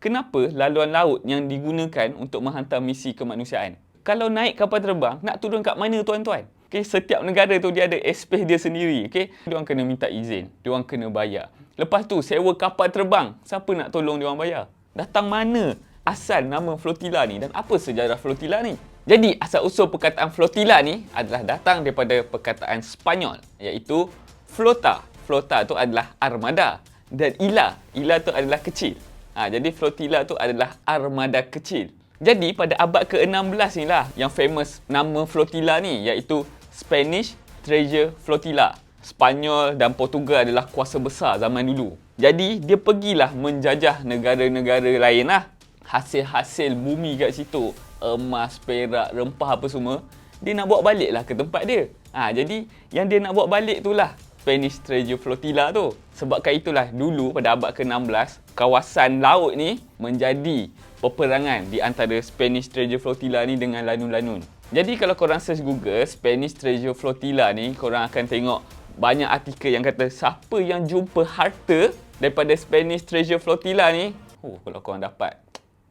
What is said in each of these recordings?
Kenapa laluan laut yang digunakan untuk menghantar misi kemanusiaan? Kalau naik kapal terbang, nak turun kat mana tuan-tuan? Okay, setiap negara tu dia ada airspace dia sendiri. Okay? Dia orang kena minta izin. Dia orang kena bayar. Lepas tu, sewa kapal terbang. Siapa nak tolong dia orang bayar? Datang mana asal nama flotilla ni dan apa sejarah flotilla ni? Jadi, asal-usul perkataan flotilla ni adalah datang daripada perkataan Spanyol iaitu flota. Flota tu adalah armada. Dan ila, ila tu adalah kecil. Ha, jadi flotilla tu adalah armada kecil. Jadi pada abad ke-16 ni lah yang famous nama flotilla ni iaitu Spanish Treasure Flotilla. Spanyol dan Portugal adalah kuasa besar zaman dulu. Jadi dia pergilah menjajah negara-negara lain lah. Hasil-hasil bumi kat situ, emas, perak, rempah apa semua, dia nak bawa balik lah ke tempat dia. Ha, jadi yang dia nak bawa balik tu lah Spanish Treasure Flotilla tu. Sebabkan itulah dulu pada abad ke-16, kawasan laut ni menjadi peperangan di antara Spanish Treasure Flotilla ni dengan lanun-lanun. Jadi kalau korang search Google Spanish Treasure Flotilla ni, korang akan tengok banyak artikel yang kata siapa yang jumpa harta daripada Spanish Treasure Flotilla ni, oh kalau korang dapat,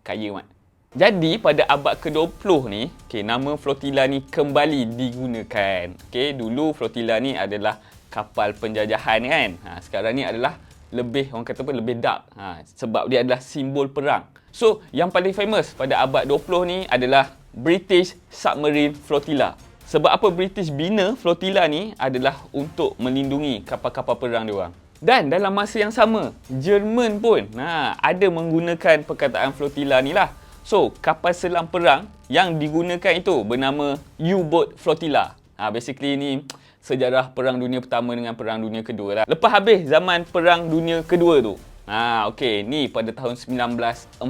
kaya mat. Jadi pada abad ke-20 ni, okay, nama flotilla ni kembali digunakan. Okay, dulu flotilla ni adalah kapal penjajahan kan. Ha, sekarang ni adalah lebih orang kata apa lebih dark. Ha, sebab dia adalah simbol perang. So, yang paling famous pada abad 20 ni adalah British Submarine Flotilla. Sebab apa British bina flotilla ni adalah untuk melindungi kapal-kapal perang dia orang. Dan dalam masa yang sama, Jerman pun ha, ada menggunakan perkataan flotilla ni lah. So, kapal selam perang yang digunakan itu bernama U-boat flotilla. Ha, basically ni sejarah Perang Dunia Pertama dengan Perang Dunia Kedua lah. Lepas habis zaman Perang Dunia Kedua tu. Ha, okey, ni pada tahun 1948,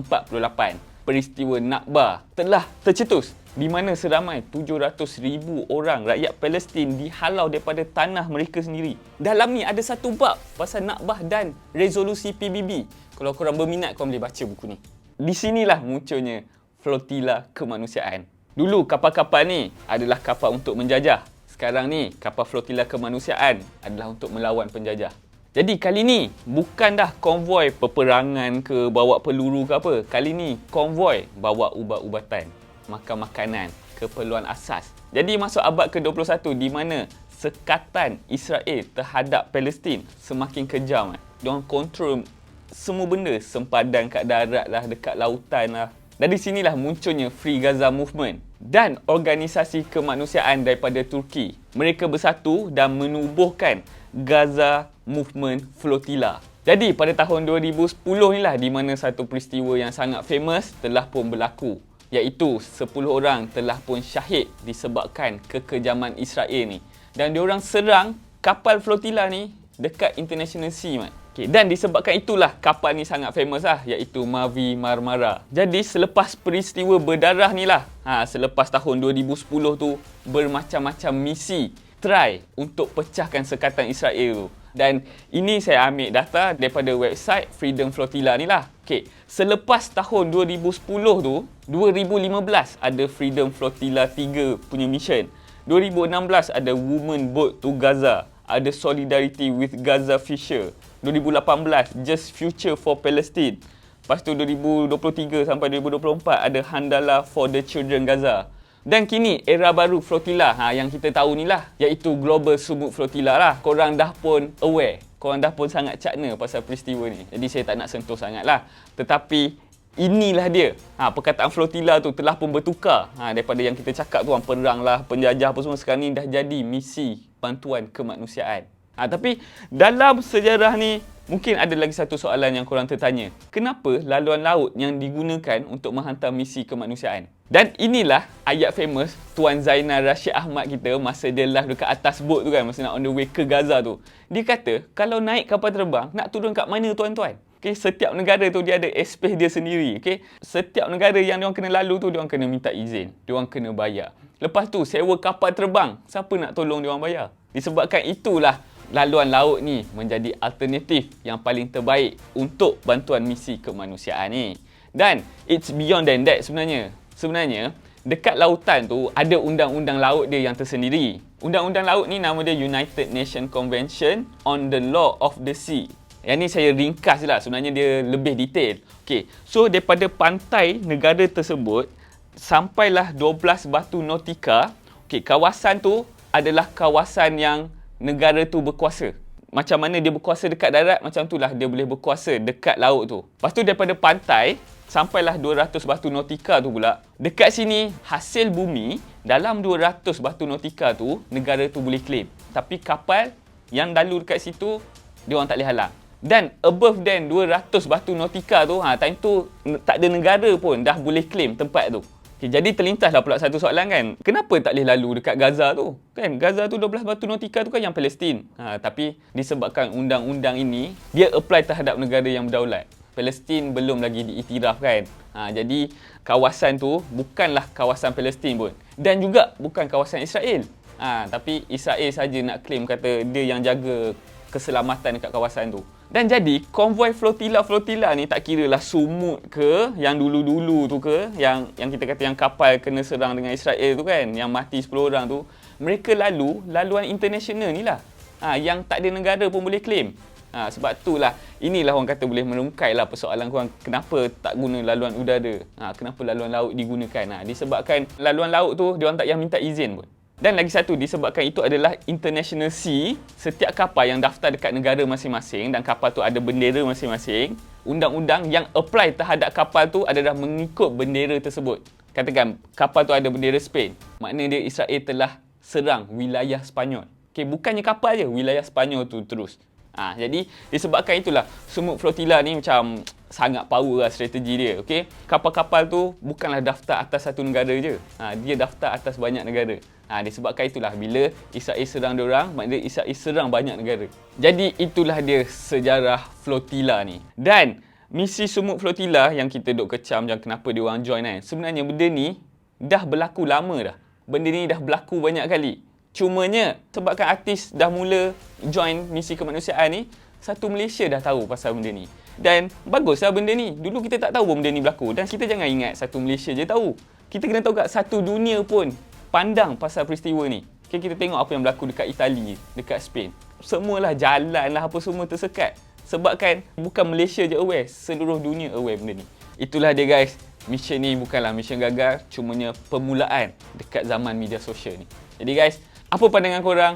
peristiwa Nakba telah tercetus di mana seramai 700,000 orang rakyat Palestin dihalau daripada tanah mereka sendiri. Dalam ni ada satu bab pasal Nakbah dan resolusi PBB. Kalau korang berminat, korang boleh baca buku ni. Di sinilah munculnya flotilla kemanusiaan. Dulu kapal-kapal ni adalah kapal untuk menjajah sekarang ni kapal flotilla kemanusiaan adalah untuk melawan penjajah. Jadi kali ni bukan dah konvoi peperangan ke bawa peluru ke apa. Kali ni konvoi bawa ubat-ubatan, makan makanan, keperluan asas. Jadi masuk abad ke-21 di mana sekatan Israel terhadap Palestin semakin kejam. Eh. Diorang kontrol semua benda sempadan kat darat lah, dekat lautan lah. Dari sinilah munculnya Free Gaza Movement dan organisasi kemanusiaan daripada Turki. Mereka bersatu dan menubuhkan Gaza Movement Flotilla. Jadi pada tahun 2010 inilah di mana satu peristiwa yang sangat famous telah pun berlaku iaitu 10 orang telah pun syahid disebabkan kekejaman Israel ni. Dan diorang serang kapal flotilla ni dekat International Sea mat. Okay, dan disebabkan itulah kapal ni sangat famous lah iaitu Mavi Marmara. Jadi selepas peristiwa berdarah ni lah, ha, selepas tahun 2010 tu bermacam-macam misi try untuk pecahkan sekatan Israel tu. Dan ini saya ambil data daripada website Freedom Flotilla ni lah. Okay, selepas tahun 2010 tu, 2015 ada Freedom Flotilla 3 punya mission. 2016 ada Women Boat to Gaza. Ada Solidarity with Gaza Fisher. 2018 Just Future for Palestine. Lepas tu 2023 sampai 2024 ada Handala for the Children Gaza. Dan kini era baru flotilla ha, yang kita tahu ni lah iaitu Global Sumut Flotilla lah. Korang dah pun aware. Korang dah pun sangat cakna pasal peristiwa ni. Jadi saya tak nak sentuh sangat lah. Tetapi inilah dia. Ha, perkataan flotilla tu telah pun bertukar. Ha, daripada yang kita cakap tu perang lah, penjajah apa semua sekarang ni dah jadi misi bantuan kemanusiaan. Ha, tapi dalam sejarah ni mungkin ada lagi satu soalan yang korang tertanya. Kenapa laluan laut yang digunakan untuk menghantar misi kemanusiaan? Dan inilah ayat famous Tuan Zainal Rashid Ahmad kita masa dia live dekat atas boat tu kan, masa nak on the way ke Gaza tu. Dia kata, kalau naik kapal terbang, nak turun kat mana tuan-tuan? Okay, setiap negara tu dia ada airspace dia sendiri. Okay? Setiap negara yang dia kena lalu tu, dia kena minta izin. Dia kena bayar. Lepas tu, sewa kapal terbang. Siapa nak tolong dia bayar? Disebabkan itulah laluan laut ni menjadi alternatif yang paling terbaik untuk bantuan misi kemanusiaan ni. Dan it's beyond than that sebenarnya. Sebenarnya, dekat lautan tu ada undang-undang laut dia yang tersendiri. Undang-undang laut ni nama dia United Nations Convention on the Law of the Sea. Yang ni saya ringkas lah. Sebenarnya dia lebih detail. Okey. So daripada pantai negara tersebut sampailah 12 batu nautika. Okey, kawasan tu adalah kawasan yang negara tu berkuasa. Macam mana dia berkuasa dekat darat, macam itulah dia boleh berkuasa dekat laut tu. Lepas tu daripada pantai, sampailah 200 batu nautika tu pula. Dekat sini, hasil bumi, dalam 200 batu nautika tu, negara tu boleh claim. Tapi kapal yang lalu dekat situ, dia orang tak boleh halang. Dan above than 200 batu nautika tu, ha, time tu tak ada negara pun dah boleh claim tempat tu. Okay, jadi terlintaslah pula satu soalan kan. Kenapa tak boleh lalu dekat Gaza tu? Kan Gaza tu 12 batu nautika tu kan yang Palestin. Ha, tapi disebabkan undang-undang ini, dia apply terhadap negara yang berdaulat. Palestin belum lagi diiktiraf kan. Ha, jadi kawasan tu bukanlah kawasan Palestin pun. Dan juga bukan kawasan Israel. Ha, tapi Israel saja nak claim kata dia yang jaga keselamatan dekat kawasan tu. Dan jadi konvoi flotilla-flotilla ni tak kira lah sumut ke yang dulu-dulu tu ke yang yang kita kata yang kapal kena serang dengan Israel tu kan yang mati 10 orang tu mereka lalu laluan international ni lah ha, yang tak ada negara pun boleh claim Ha, sebab itulah inilah orang kata boleh merungkai lah persoalan korang kenapa tak guna laluan udara. Ha, kenapa laluan laut digunakan. Ha, disebabkan laluan laut tu dia orang tak payah minta izin pun. Dan lagi satu disebabkan itu adalah international sea, setiap kapal yang daftar dekat negara masing-masing dan kapal tu ada bendera masing-masing, undang-undang yang apply terhadap kapal tu adalah mengikut bendera tersebut. Katakan kapal tu ada bendera Spain, maknanya dia Israel telah serang wilayah Spanyol. Okay, bukannya kapal je, wilayah Spanyol tu terus. Ha, jadi disebabkan itulah sumuk flotilla ni macam sangat power lah strategi dia. Okay? Kapal-kapal tu bukanlah daftar atas satu negara je. Ha, dia daftar atas banyak negara. Ha, disebabkan itulah bila Israel serang orang, maknanya Israel serang banyak negara. Jadi itulah dia sejarah flotilla ni. Dan misi sumuk flotilla yang kita duk kecam yang kenapa dia orang join kan. Sebenarnya benda ni dah berlaku lama dah. Benda ni dah berlaku banyak kali. Cumanya sebabkan artis dah mula join misi kemanusiaan ni, satu Malaysia dah tahu pasal benda ni. Dan baguslah benda ni. Dulu kita tak tahu pun benda ni berlaku. Dan kita jangan ingat satu Malaysia je tahu. Kita kena tahu kat satu dunia pun pandang pasal peristiwa ni. Okay, kita tengok apa yang berlaku dekat Itali, dekat Spain. Semualah jalan lah apa semua tersekat. Sebab kan bukan Malaysia je aware, seluruh dunia aware benda ni. Itulah dia guys. Mission ni bukanlah mission gagal, cumanya permulaan dekat zaman media sosial ni. Jadi guys, apa pandangan korang?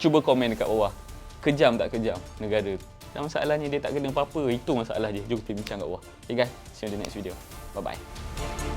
Cuba komen dekat bawah. Kejam tak kejam negara tu? Dan masalahnya dia tak kena apa-apa. Itu masalah je. Jom kita bincang kat bawah. Okay guys, see you in the next video. Bye-bye.